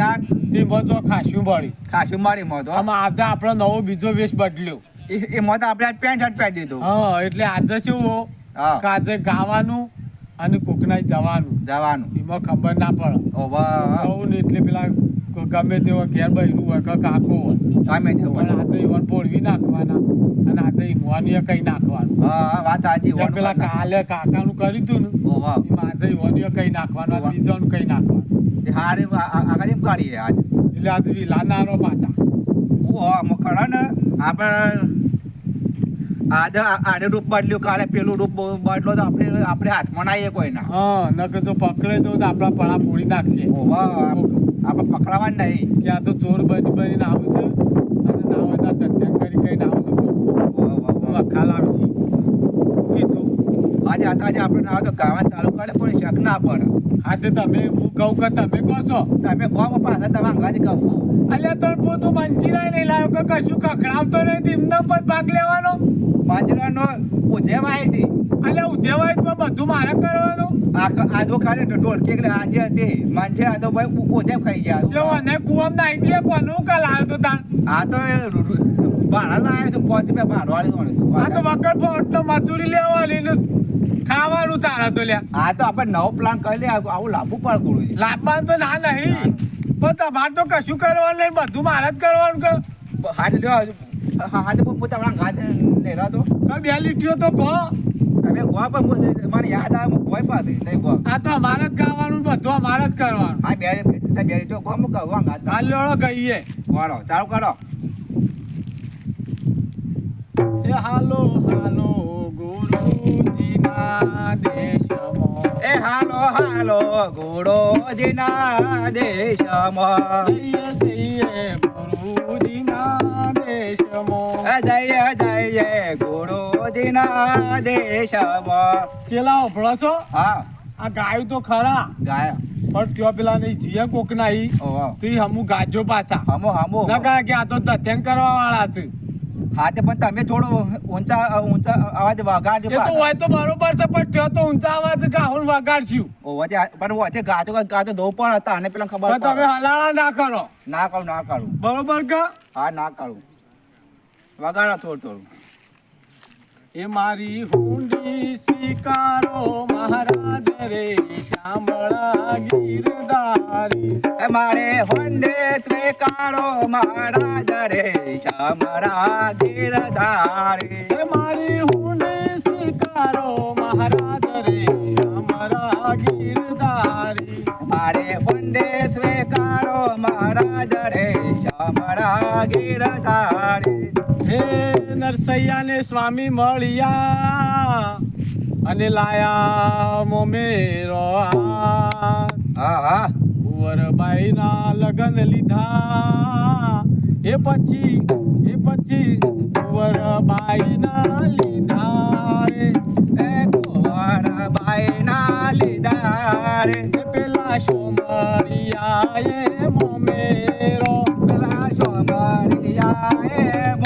તાર તે બધો ખાસું મળી ખાસું મારી મોત હો. આમાં આજે આપણો નવો બીજો વેશ બદલ્યો. એ એ તો આપણે આજ પેન્ટ શર્ટ પહેરી દીધું. હા એટલે આજે શું હો? આજે ગાવાનું અને કોકનાય જવાનું. જવાનું. એમાં ખબર ના પડે. ઓ વાહ. ને એટલે પેલા ગમે તેવો ઘેર બહેરું હોય કે કાકો હોય. ગમે તે હોય. પણ આજે વન પોળવી નાખવાના અને આજે ઈમોનીએ કઈ નાખવાનું. હા વાત સાચી જેમ પેલા કાલે કાકાનું કર્યું હતું ને ઓ વાહ. આજે ઈવોનીએ કઈ નાખવાનું બીજાનું કઈ નાખવાનું. તે હારે આગળ એમ કાઢીએ આજ? એટલે આજે વિલા નારો પાછા. ઓ ખરા ને આપણે આજે આડે રૂપ બદલ્યું કાલે પેલું રૂપ બદલો તો આપણે આપણે હાથમાં ના આવીએ કોઈ ના હા નકર તો પકડે તો આપણા પડા પૂરી નાખશે. ઓ વાહ. આપણે પકડાવા નહીં. ત્યાં તો ચોર બની બનીને આવશે. અને ના હોય તો ટટ્યા કરી કરીને આવશે. વખાલ આવશે કીધું. આજે આજે આપણે ના હોય તો ગાવા ચાલુ કરે પણ શક ના પડે. તો તમે હું કહું કે તમે કહો છો? તમે કહો પાછા તમે અંગાથી કહું અલ્યા તો પોતું મંચીરાય નહીં લાવ્યો કે કશું કખડાવતો નહીં તેમના પર ભાગ લેવાનો? પાંજરાનો ઉધેમ આવી હતી. અલ્યા ઉધેવાય તો બધું મારે કરવાનું. આ ખાલી ઢોળકી એટલે આજે હતી માનજે આ તો ભાઈ ઉધેમ ખાઈ ગયા. જો અને કુવમ નાઈ દે કોનું કા આવ્યો તો તાણ. આ તો ભાડા ના આવ્યો તો પાંચ રૂપિયા ભાડું વાળી આ તો વગર ફોટનો મજૂરી લેવાની ને ખાવાનું તારા તો લ્યા. આ તો આપણે નવો પ્લાન કરી લે આવું લાભું પણ પડે લાભવાનું તો ના નહીં પણ તમારે તો કશું કરવાનું નહીં બધું મારે જ કરવાનું કે હાથ લ્યો હાથે પોતા ઘાત નેરા તો. તો બે લીટીઓ તો કહો. તમે મને- યાદ આવે હું ગોય પાસે નહીં ગો આ તો અમારે જ ગાવાનું બધું અમારે જ કરવાનું. આ તો કહું હાલ કહીએ વાળો ચાલુ કરો. એ હાલો હાલો ગુરુજીના દેશમાં. એ હાલો હાલો ગુરુજીના દેશમાં. જઈએ જઈએ ગુરુજીના દેશમાં એ જઈએ જઈએ ગુરુજીના દેશમાં. ચેલા ઓભળો છો? હા. આ ગાયું તો ખરા ગાય. પણ ત્યાં પેલા નહીં જીએ કોક તો ઈ ગાજો પાછા. હમો હમો. ના કે આ તો ધત્યંગ કરવા વાળા છે. હા તે પણ તમે થોડો ઊંચા ઊંચા અવાજ વગાડજો એ તો હોય તો બરોબર છે પણ થયો તો ઊંચા અવાજ ગાહુન વગાડશું. ઓહો તે પણ વચ્ચે ગાતો ગાતો દો પણ હતા અને પેલા ખબર પણ તમે. હલાળા ના કરો. ના કરો ના કરો. બરોબર કે? હા ના કરો. વગાડો થોડું થોડું. એ મારી હુંડી સ્વીકારો મહારાજ રે શામળા ગીરધારી. એ મારે વંદે સ્વીકારો મહારાજ રે શામરા ગીરધારી. એ મારી હુંડી સ્વીકારો મહારાજ રે શામળા ગીરધારી. મારે વંદે સ્વીકારો મહારાજ રે શામરા ગીરધારી. હે નરસૈયાને સ્વામી મળ્યા અને લાયા મોમેરો. હા હા. કુંવરબાઈના લગન લીધા. એ પછી એ પછી કુંવરબાઈના લીધા રે. એ કુંવર બાઈના લીધા રે. એ પેલા સોમરિયાએ મોમેરો પેલા સોમરિયા એ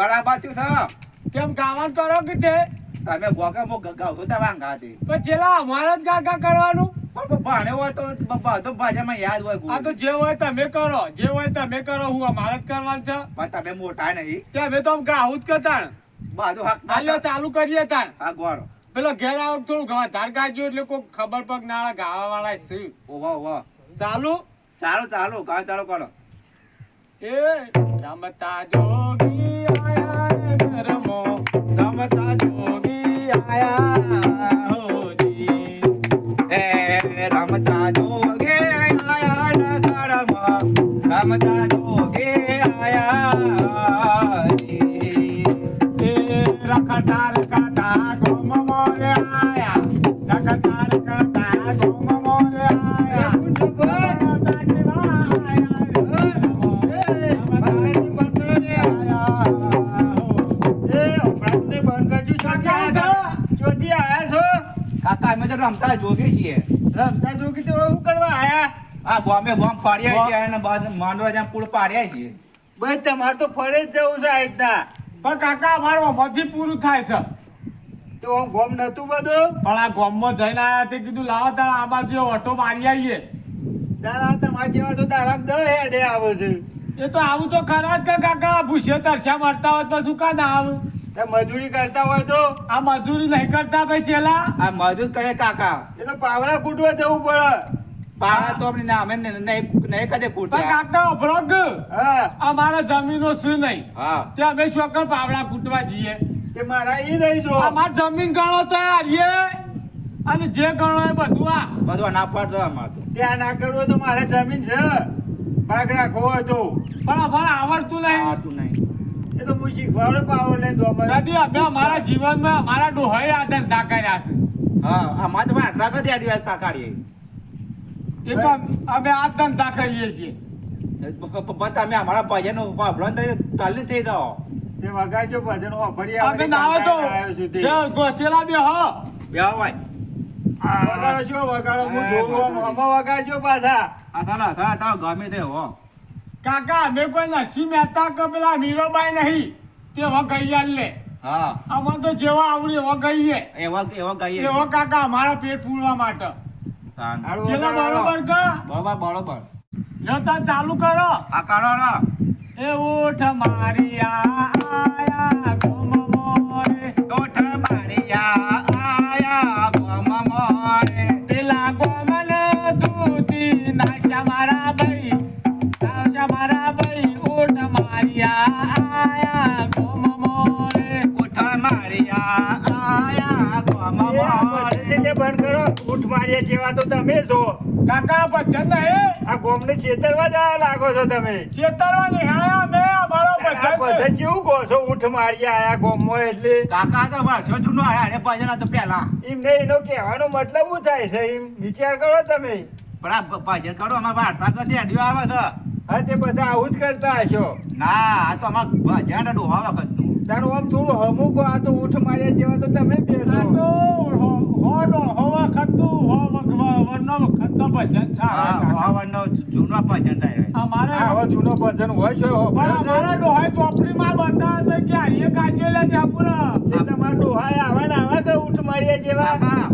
ગળા બાજુ છો? કેમ ગાવાનું કરો કે તે? તમે ગોગા મો ગાવ છો તમે ગાતી પણ ચેલા અમારે જ ગાગા કરવાનું? પણ ભાણે હોય તો બધો ભાષામાં યાદ હોય આ તો જે હોય તમે કરો જે હોય તમે કરો હું અમારે જ કરવાનું છે. પણ તમે મોટા નહીં. તે અમે તો આમ ગાવું જ કરતા. બાજુ હક હાલ્યો ચાલુ કરીએ તાણ. હા ગોળો. પેલો ઘેર આવો થોડું ઘણા ધાર ગાજો એટલે કોઈ ખબર પગ ના ગાવા વાળા છે. ઓહો ઓહો ચાલુ? ચાલો ચાલો. ઘણા ચાલો કરો. એ રમતા જોગી. ઘરમાં રમતા જોગી કાકા જોગી તો હું કરવા છીએ આ બોમ્બે બોમ્બ પાડ્યા છીએ અને માંડવા પુલ પાડ્યા છીએ. ભાઈ તમારે તો ફરે જ જવું છે આજના પણ કાકા અમારું આમાંથી પૂરું થાય છે. તો ગોમ નતું બધું? પણ આ ગોમમાં જઈને આયા તે કીધું લાવો તારા આ બાજુ ઓટો મારી આવીએ. તારા તમારા જેવા તો તારા દ હેડે આવે છે. એ તો આવું તો ખરા જ કાકા ભૂસે તરસ્યા મરતા હોય તો શું કા ના આવું? મજૂરી કરતા હોય તો? આ મજૂરી નહીં કરતા ભાઈ ચેલા. આ મજૂર કરે કાકા. એ તો પાવડા કૂટવા જવું પડે. પાણા તો અમને અમે નહીં નહીં કદે કૂટ્યા. કાકા અભરો કે હા. અમારા જમીનો શું નહીં? હા. તે અમે શોકર પાવડા કૂટવા જઈએ? તે મારા એ રહી જો. અમાર જમીન ગણો તો હારીએ. અને જે ગણો એ બધું આ. બધું ના પડતો અમારે ત્યાં ના કરવું તો મારે જમીન છે. ભાગ રાખવો હોય તો. પણ અમારે આવડતું નહીં. આવડતું નહીં. એ તો હું શીખવાડો પાવડો લઈને દોમાં કદી અમે અમારા જીવનમાં અમારા ડોહાએ આ ધંધા કર્યા છે. હા અમારે તો વારસા કદી આડી કાકાડીએ એક અમે આ ધંધા કરીએ છીએ. પણ તમે અમારા ભજન વાપરો ચાલી થઈ જાઓ. તે વગાડજો ભજન વાપરી અમે ના તો. ગોચેલા બે હો. બે વગાડો હું. વગાડજો પાછા. આ થાલા થા ગમે તે હો. કાકા અમે કોઈ નરસિંહ મહેતા કે પેલા મીરોબાઈ નહીં. તે હો ગઈયા લે હા. આમાં તો જેવા આવડે એવા ગઈએ. એવા એવા કહીએ એવા કાકા અમારા પેટ પૂરવા માટે. વગાડો. બરોબર કે? બરોબર બરોબર. લો ચાલુ કરો. આ કાઢો એ ઓઠ મારી આયા માર્યા જેવા તો તમે છો. કાકા ભજન નહીં આ ગોમને છેતરવા જ લાગો છો તમે. ચેતરવા નિહાળ્યા મેં અમારો ભજન ભજન જેવું કહો છો ઊઠ માર્યા આયા ગોમમાં એટલે. કાકા તો વર્ષો જૂનો આયા અરે ભજન તો પેલા એમને એનો કહેવાનો મતલબ શું થાય છે? એમ વિચાર કરો તમે. પણ આ ભજન કરો અમારા વારસા કદી અડ્યો આવે છે. હા તે બધા આવું જ કરતા હશો. ના આ તો અમાર ભજન ડોહા વખતનું. તારું આમ થોડું હમું કો આ તો ઊઠ માર્યા જેવા તો તમે આ તો હો- નો હોવા ખતું હો વખવા વરનો ખતો ભજન હા સારો હવાનો જૂનો ભજન થાય અમારે આ આવો જૂનો ભજન હોય છે હો. પણ અમારા ચોપડી માં બતાવે છે કે આર્ય કાચે લે ત્યાં પૂરા તે તમારા ડોહાય આવે ને આવે કે ઊઠ માર્યા જેવા. હા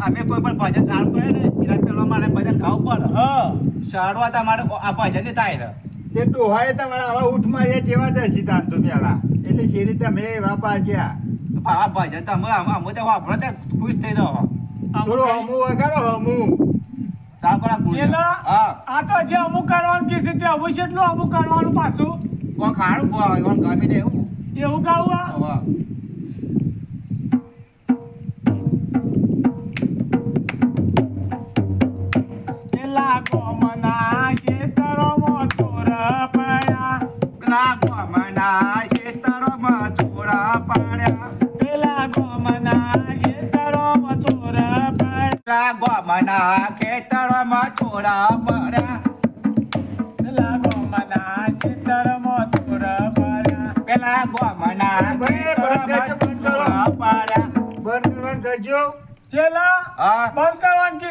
અમે કોઈ પણ ભજન ચાલુ કરે ને એના પેલો મારે ભજન ગાવું પડે. હા. સાડવા તમારે આ ભજન થાય છે. તે ડોહાય તમારા આવા ઊઠ માર્યા જેવા જ હશે તાન તો પેલા. એટલે શેરી તમે એવા પાછ્યા આ ભજન જતા અમે અમે તો વાપરો તે ખુશ થઈ દો થોડું હમું વગાડો હમું આ હા. આ તો જે અમુક કરવાનું કે છે તે અમુક છે એટલું અમુક કરવાનું પાછું. કોઈ ગમે તે એવું. એવું ગાવું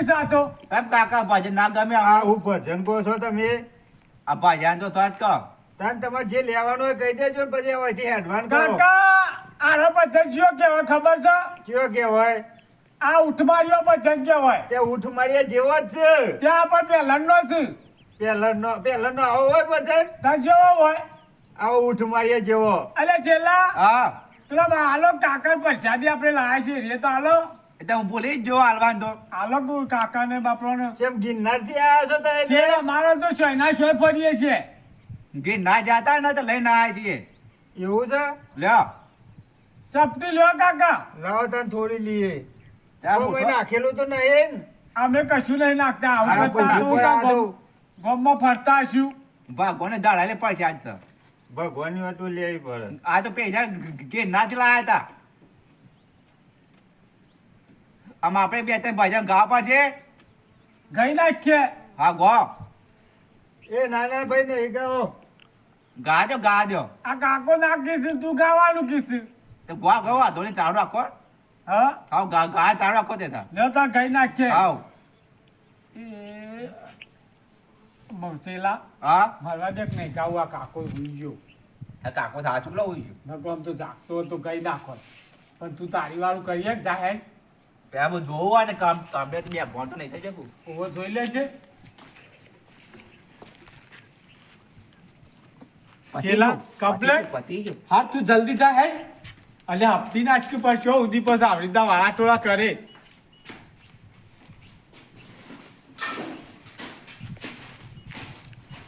સાતો કાકા ભજન ના ગમે આ હું ભજન કહો છો તમે આ ભજન તો સચ કહો તાન તમારે જે લેવાનું હોય કહી દેજો પછી અહીંથી એડવાન્સ કરો કાકા આનો ભજન કયો કહેવાય ખબર છે? કયો કહેવાય? આ ઉઠમારીઓ ભજન કહેવાય. તે ઊંઠ માર્યા જેવો જ છે. ત્યાં પણ પહેલાંનો છે પહેલાનો પહેલનો આવો હોય ભજન ત્યાં જેવો હોય. આવો ઊંઠ માર્યા જેવો. એટલે છેલ્લા? હા. પેલા હાલો પર પ્રસાદી આપણે લાયા છે રે તો હાલો. એટલે હું ભૂલી જ હાલવાન તો. હાલો કાકા ને બાપરો ને જેમ ગિરનારથી આવ્યા છો તો એટલે મારો તો સોયના સોય ફરીએ છીએ. ગિરનાર જાતા ને તો લઈને આવ્યા છીએ. એવું છે? લ્યો. ચપટી લ્યો કાકા. લાવો તને થોડી લીએ. કોઈ નાખેલું તો નહીં અમે કશું નહીં નાખતા. આવું આવું. ગામમાં ફરતા હશું ભાગોને દાડા લે પડશે આજ તો. ભગવાનની વાતો લેવી પડે. આ તો પૈસા કે ના જ લાયા હતા. આમ આપણે બે ત્રણ ભજન ગાવા પડશે? ગઈ નાખીએ. હા ગો. એ નાના ભાઈ ને એ ગાઓ ગાજો ગાજો આ કાકો નાખીશ તું ગાવાનું કીશ. તો ગવા ગો વાંધો નહીં ચાલુ રાખો હા. હાવ ગા ગા ચાલુ રાખો દેતા લે તા ગઈ નાખે હાવ એ મોચેલા હા? મારવા દેખ નહીં ગાવું આ કાકો હુઈ ગયો. આ કાકો સાચું લઉં ગયો? નકો આમ તો જાગતો તો ગઈ નાખો. પણ તું તારી વાળું કરીએ જ જા હેડ. પેલા બધું જોવું ને કામ કમ્પ્લેટ બે તો નહીં થઈ શકું. ઓવો જોઈ લે છે ચેલા, કમ્પ્લેટ પતી ગયો. હા તું જલ્દી જા હેડ. અલ્યા હપ્તી નાખી પછી ઉધી પછી આવડી રીતના વાળા ટોળા કરે.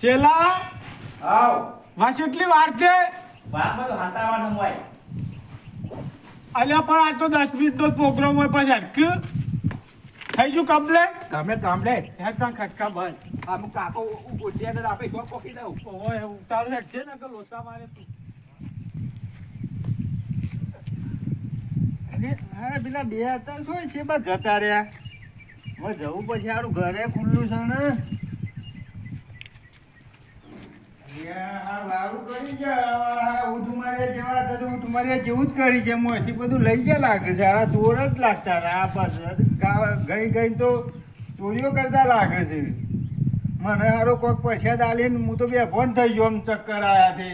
ચેલા આવ. વાસ એટલી વાર છે? બાપમાં તો હાતાવાનો હોય. અલ્યા પણ આ તો દસ મિનિટનો જ પ્રોગ્રામ હોય પછી અટક્યું થઈ ગયું કમ્પ્લેટ તમે કમ્પ્લેટ યાર તાં ખટકા બંધ. આમ કાકો ઉઠ્યા આપણે પોકી દઉં. ઓય ઉતારું હેડ છે ને કે લોચા મારે તું. અરે પેલા બે હતા, શું છે બા જતા રહ્યા. હવે જવું પછી હારું, ઘરે ખુલ્લું છે ને. જેવા જ કરી છે બધું લઈ જ લાગે છે આ ચોર જ લાગતા હતા, આ પાછળ ગઈ ગઈ તો ચોરીઓ કરતા લાગે છે. મને હારો કોઈક પૈસા દાલીને હું તો બે ફોન થઈ ગયો આમ ચક્કર આવ્યા તે.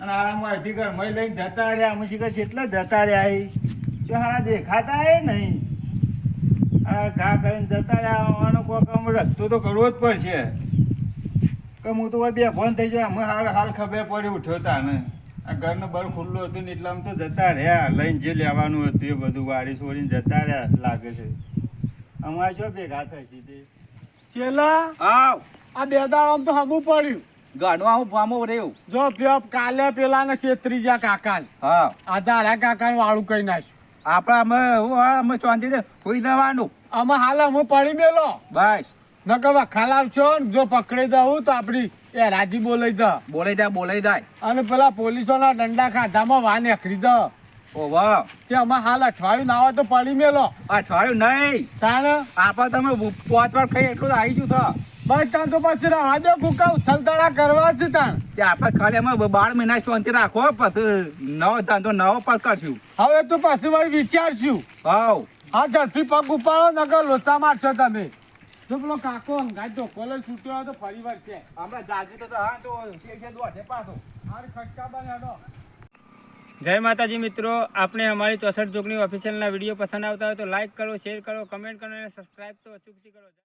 અને આરામમાં અધિકાર મય લઈને જતા રહ્યા, અમે શીખર એટલા જતા રહ્યા એ દેખાતા એ નહીં. અને ઘા કરીને જતા રહ્યા આવવાનો કોઈક આમ રસ્તો તો કરવો જ પડશે. કે હું તો બે ફોન થઈ ગયો અમે હાલ હાલ ખબર પડી ઉઠ્યો હતા ને. આ ઘરનું બર ખુલ્લું હતું ને એટલે આમ તો જતા રહ્યા. લઈને જે લેવાનું હતું એ બધું વાડી છોડીને જતા રહ્યા લાગે છે. અમારે જો ભેગા થઈ તે. ચેલા આવ. આ બે દાડામાં તો હમું પડ્યું. ગાનું આવું ફામો રહ્યું. જો કાલે પેલા ને છેત્રીજા કાકા હા આધારા કાકા વાળું કઈ નાખ્યું. આપણા અમે હું અમે અમે શાંતિથી કોઈ જવાનું. અમે હાલ હું પડી મેલો. બસ. કહેવા વખાલાવ છો ને જો પકડી દઉં તો આપડી એ રાજી બોલાઈ જા. બોલાઈ દે બોલાઈ દે અને પેલા પોલીસોના દંડા ખાધામાં વાન એકરી ઓ વાહ તે અમે હાલ અઠવાડિયું ના આવે તો પડી મેલો. અઠવાડિયું નહીં. તાણ? આપણે તમે પાંચ વાર ખાઈ એટલું આવી ગયું થા બસ તાણ તો પછી દો કુકા ઉથલતળા કરવા છે તાણ. તે આપણે ખાલી અમે બાર મહિના શાંતિ રાખો પછી નવો ધંધો નવો પર કરશું હવે તો પછી વળી વિચારશું. હાવ. હા ઝડપી પગ ઉપાડો નકર લોચા મારશો તમે. જો પેલો કાકો તો કોલેજ છૂટ્યો તો ફરી વાર છે હમણાં જાગી તો હા તો દોઢે પાછો. હાર ખટકા બનાડો જય માતાજી મિત્રો આપણે અમારી ચોસઠ જોગની ઓફિશિયલના વીડિયો પસંદ આવતા હોય તો લાઈક કરો શેર કરો કમેન્ટ કરો અને સબસ્ક્રાઈબ તો અચૂકથી કરો.